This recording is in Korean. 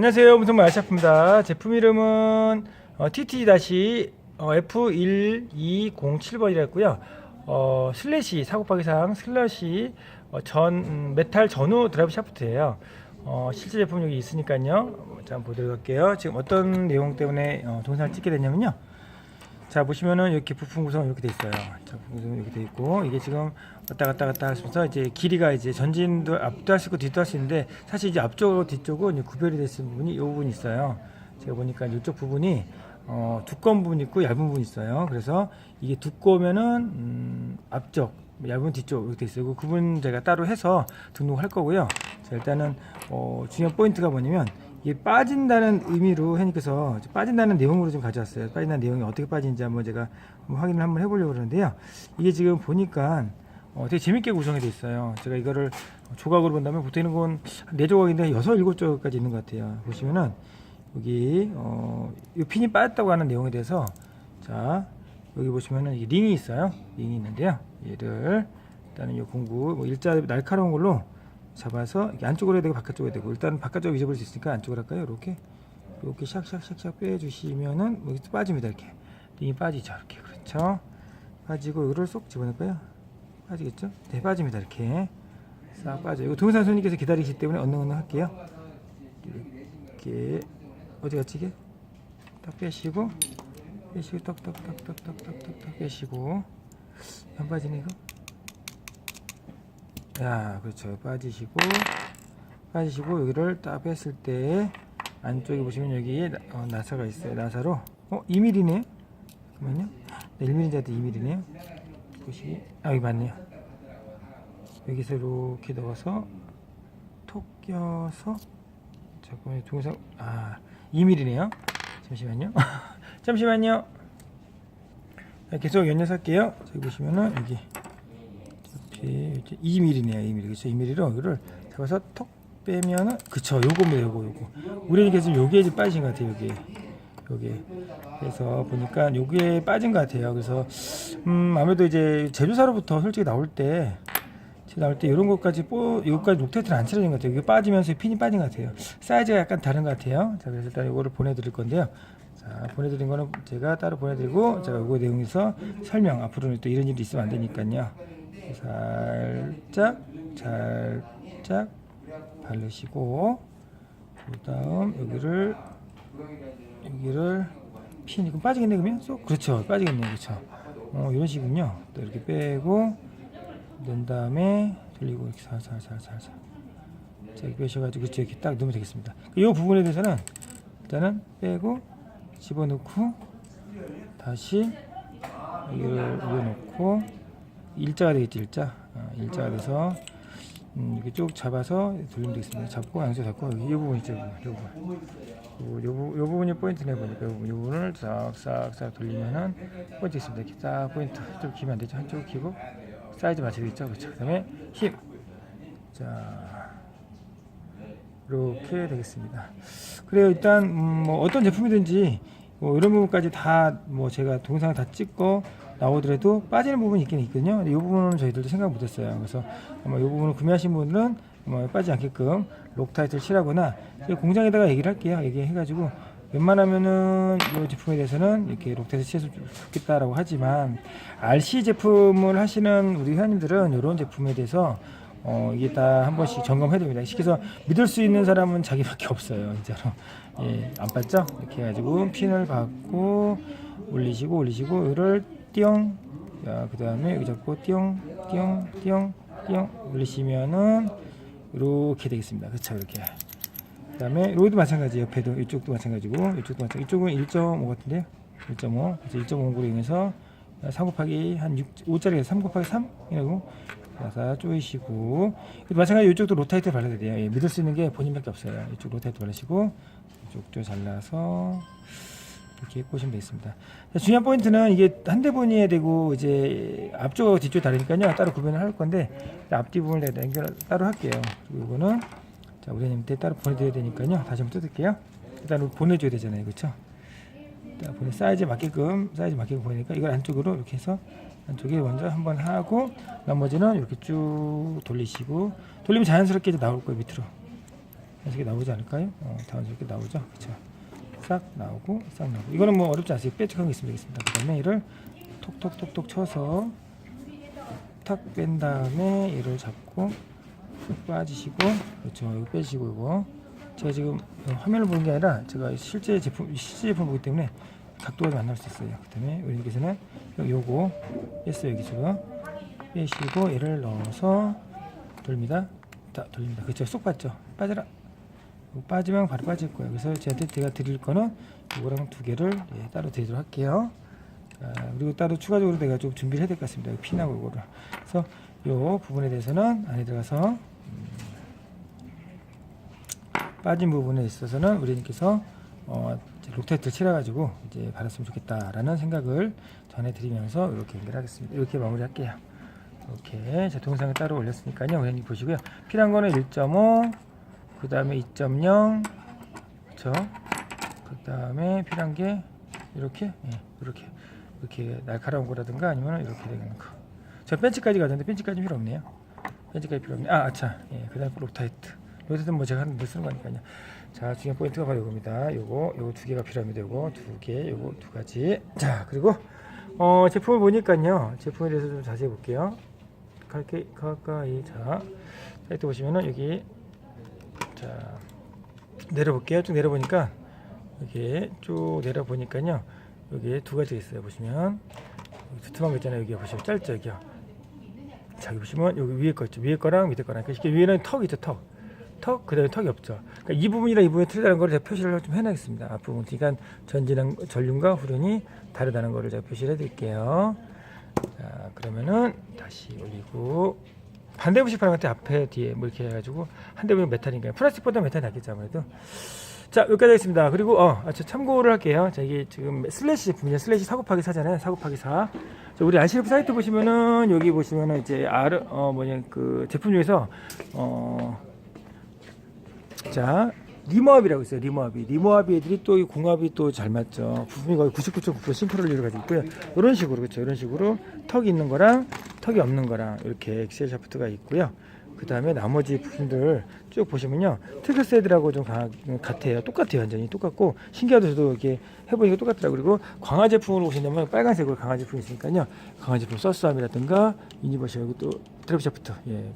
안녕하세요. 무슨 아시아프입니다. 제품 이름은 어, TT-F1207번이랬고요. 어, 슬래시 사고파기상 슬래시 어, 전 음, 메탈 전후 드라이브 샤프트예요. 어, 실제 제품 여기 있으니까요. 자, 한번 보도록 할게요. 지금 어떤 내용 때문에 어, 동영상을 찍게 됐냐면요. 자 보시면은 이렇게 부품 구성은 이렇게 돼 있어요. 자 부품 구성은 이렇게 돼 있고 이게 지금 왔다 갔다 갔다 하면서 이제 길이가 이제 전진도 앞도 할 수 있고 뒤도 할 수 있는데 사실 이제 앞쪽으로 뒤쪽은 구별이 되는 부분이 이 부분이 있어요. 제가 보니까 이쪽 부분이 어, 두꺼운 부분이 있고 얇은 부분이 있어요. 그래서 이게 두꺼우면은 음, 앞쪽 얇은 뒤쪽 이렇게 돼 있어요. 그 부분 제가 따로 해서 등록할 거고요. 자, 일단은 어, 중요한 포인트가 뭐냐면 이게 빠진다는 의미로 해님께서 빠진다는 내용으로 좀 가져왔어요. 빠진다는 내용이 어떻게 빠지는지 한번 제가 한번 확인을 한번 해보려고 그러는데요. 이게 지금 보니까 어, 되게 재밌게 구성이 돼 있어요. 제가 이거를 조각으로 본다면 보통 있는 건네 조각인데 여섯 일곱 조각까지 있는 것 같아요. 보시면은 여기 어, 이 핀이 빠졌다고 하는 내용에 대해서 자 여기 보시면은 이 링이 있어요. 링이 있는데요. 얘를 일단은 이 공구 뭐 일자 날카로운 걸로 잡아서 안쪽으로 해야 되고 바깥쪽으로 해야 되고. 일단 바깥쪽 잊어버릴 수 있으니까 안쪽으로 할까요? 이렇게? 이렇게 샥샥샥샥 빼주시면은 여기 빠집니다 이렇게. 링이 빠지죠 이렇게. 그렇죠? 빠지고 이거를 쏙 집어넣을까요? 빠지겠죠? 네 빠집니다 이렇게. 싹 빠져 이거 동영상 손님께서 기다리시기 때문에 언능 언능 할게요. 이렇게. 어디 갔지 이게? 딱 빼시고 빼시고 떡떡떡떡떡떡떡 빼시고. 안 빠지네 이거 야, 그렇죠. 빠지시고 빠지시고 여기를 딱 뺐을 때 안쪽에 보시면 여기에 나- 어, 나사가 있어요. 나사로 어 2mm네. 잠깐만요. 네, 1mm인데 2mm네요. 보시 아 여기 맞네요. 여기서 이렇게 넣어서 톡 껴서 잠깐만요. 동영상 아 2mm네요. 잠시만요. 잠시만요. 자, 계속 연결할게요. 저기 보시면은 여기 이렇게 2mm네요. 2mm. 그렇죠. 2mm로 이거를 잡아서 톡 빼면은 그쵸. 요겁니다. 요거 요거. 우리는 지금 요게 이제 빠진 것 같아요. 요게. 요게. 그래서 보니까 요게 빠진 것 같아요. 그래서 음 아무래도 이제 제조사로부터 솔직히 나올 때 나올 때 이런 것까지 뽀 여기까지 록테이트를 안 칠해진 것 같아요. 이게 빠지면서 핀이 빠진 것 같아요. 사이즈가 약간 다른 것 같아요. 자 그래서 일단 이거를 보내드릴 건데요. 자 보내드린 거는 제가 따로 보내드리고 제가 이거 내용에서 설명 앞으로는 또 이런 일이 있으면 안 되니까요. 살짝 살짝 바르시고 그 다음 여기를 여기를 핀이 그럼 빠지겠네 그러면? 쏙? 그렇죠. 빠지겠네 그렇죠. 어 이런 식군요. 또 이렇게 빼고 넣은 다음에 돌리고 이렇게 살살살살살. 자 이렇게 빼셔가지고 그렇죠. 이렇게 딱 넣으면 되겠습니다. 이 부분에 대해서는 일단은 빼고 집어넣고 다시 이걸 올려놓고 일자가 되겠지 일자 어, 일자가 돼서 음, 이렇게 쭉 잡아서 돌리면 되겠습니다. 잡고 양쪽 잡고 여기 이 부분 있죠 이 부분 요, 요, 부- 요 부분이 포인트네 보니까 요, 요 부분을 싹싹싹 돌리면은 포인트 있습니다. 이렇게 딱 포인트 좀 기면 안 되죠? 한쪽 기고 사이즈 맞춰야겠죠? 그렇죠? 그 다음에 힘자 이렇게 되겠습니다. 그래요. 일단 음, 뭐 어떤 제품이든지 뭐 이런 부분까지 다 뭐 제가 동영상 다 찍고 나오더라도 빠지는 부분이 있긴 있거든요. 이 부분은 저희들도 생각 못했어요. 그래서 아마 이 부분을 구매하신 분들은 아마 빠지지 않게끔 록타이트를 칠하거나 공장에다가 얘기를 할게요. 얘기해가지고 웬만하면은 이 제품에 대해서는 이렇게 록타이트 칠해서 좋겠다라고 하지만 RC 제품을 하시는 우리 회원님들은 이런 제품에 대해서 어, 이게 다 한 번씩 점검해야 됩니다. 시켜서 믿을 수 있는 사람은 자기밖에 없어요, 진짜로. 예, 안 봤죠? 이렇게 해가지고 핀을 받고 올리시고 올리시고 이를 띠용, 자, 그 다음에 여기 잡고 띠용, 띠용, 올리시면은 이렇게 되겠습니다. 그렇죠, 이렇게. 그 다음에 로이도 마찬가지 옆에도 이쪽도 마찬가지고 이쪽도 마찬가지 이쪽은 1.5 같은데요 1.5 그래서 1.5로 인해서 3 곱하기 한 6, 5짜리가 3 곱하기 3이라고 그래서 쪼이시고. 마찬가지 이쪽도 로타이트 발라야 돼요. 예, 믿을 수 있는 게 본인밖에 없어요. 이쪽 로타이트 바르시고 이쪽도 잘라서 이렇게 꽂으면 되겠습니다. 자, 중요한 포인트는 이게 한 대 분이어야 되고 이제 앞쪽하고 뒤쪽 다르니까요. 따로 구분을 할 건데 앞뒤 부분을 내가 연결 따로 할게요. 그리고 이거는 자 우리님한테 따로 보내드려야 되니까요. 다시 한번 뜯을게요. 일단 보내줘야 되잖아요. 그렇죠 자, 보내 사이즈 맞게끔 사이즈 맞게끔 보내니까 이걸 안쪽으로 이렇게 해서 안쪽에 먼저 한번 하고 나머지는 이렇게 쭉 돌리시고 돌리면 자연스럽게 이제 나올 거예요 밑으로 자연스럽게 나오지 않을까요? 어, 자연스럽게 나오죠. 그렇죠. 싹 나오고 싹 나오고 이거는 뭐 어렵지 않습니다. 빼직한 게 있으면 되겠습니다. 그 다음에 얘를 톡톡톡톡 쳐서 탁 뺀 다음에 얘를 잡고 쭉 빠지시고 그렇죠. 이거 빼시고 이거 제가 지금 화면을 보는 게 아니라 제가 실제 제품 실제 제품 보기 때문에 각도가 만날 수 있어요. 그 다음에 우리께서는 요거 뺐어요 여기 지금 빼시고 얘를 넣어서 돌립니다. 자 돌립니다. 그렇죠. 쏙 빠져 빠져라. 빠지면 바로 빠질 거예요. 그래서 저한테 제가 드릴 거는 이거랑 두 개를 예, 따로 드리도록 할게요. 아, 그리고 따로 추가적으로 내가 좀 준비를 해야 될 것 같습니다. 이 핀하고 이거를. 그래서 요 부분에 대해서는 안에 들어가서 음, 빠진 부분에 있어서는 우리님께서 어, 록테이트를 칠해가지고 이제 받았으면 좋겠다라는 생각을 전해드리면서 이렇게 연결하겠습니다. 이렇게 마무리할게요. 이렇게 제 동영상을 따로 올렸으니까요. 우연히 보시고요. 필요한 거는 1.5, 그 다음에 2.0, 그렇죠? 그 다음에 필요한 게 이렇게, 예, 이렇게, 이렇게 날카로운 거라든가 아니면 이렇게 되는 거. 저 벤치까지 가는데 벤치까지 필요 없네요. 벤치까지 필요 없네. 아, 아차, 예, 그 다음에 록타이트. 록타이트는 뭐 제가 하는데 쓰는 거니까요. 자, 중요한 포인트가 바로 이겁니다. 요거, 요거 두 개가 필요합니다. 요거 두 개, 요거 두 가지. 자, 그리고 어, 제품을 보니까요. 제품에 대해서 좀 자세히 볼게요. 가까이, 가까이. 자, 사이트 보시면은 여기 자 내려볼게요. 쭉 내려보니까 여기 쭉 내려보니까요. 여기 두 가지가 있어요. 보시면 두툼한 거 있잖아요. 여기 보시면 짧죠, 여기요. 자, 여기 보시면 여기 위에 거 있죠. 위에 거랑 밑에 거랑. 그러니까 위에는 턱 있죠, 턱. 턱, 그 다음에 턱이 없죠. 그러니까 이 부분이랑 이 부분이 틀리다는 걸 제가 표시를 좀 해놔겠습니다. 앞부분. 그러니까 전진한, 전륜과 후륜이 다르다는 거를 제가 표시를 해드릴게요. 자, 그러면은 다시 올리고. 반대 부식 바람한테 앞에 뒤에 뭐 이렇게 해가지고 한대 보면 메탈이니까 플라스틱보다 메탈이 낫겠죠 아무래도 자 여기까지 하겠습니다 그리고 어 아, 저 참고를 할게요 자 이게 지금 슬래시 제품이냐 슬래시 사곱하기 사잖아요 사곱하기 사 자, 우리 아시르프 사이트 보시면은 여기 보시면은 이제 아르 어 뭐냐 그 제품 중에서 어 자 리모합이라고 있어요 리모합이. 리모합이 애들이 또이 공합이 또 잘 맞죠. 부품이 거의 99.9% 심플을 가지고 있고요. 이런 식으로 그렇죠 이런 식으로 턱이 있는 거랑 턱이 없는 거랑 이렇게 엑셀 샤프트가 있고요. 그 다음에 나머지 부품들 쭉 보시면요. 트그세드라고 좀 가- 같아요. 똑같아요 완전히 똑같고. 신기하도 저도 이렇게 해보니까 똑같더라고요. 그리고 강화 제품으로 보신다면 빨간색으로 강화 제품이 있으니까요. 강화 제품 서스함이라든가 유니버셜 여기 또 트랩 샤프트. 예.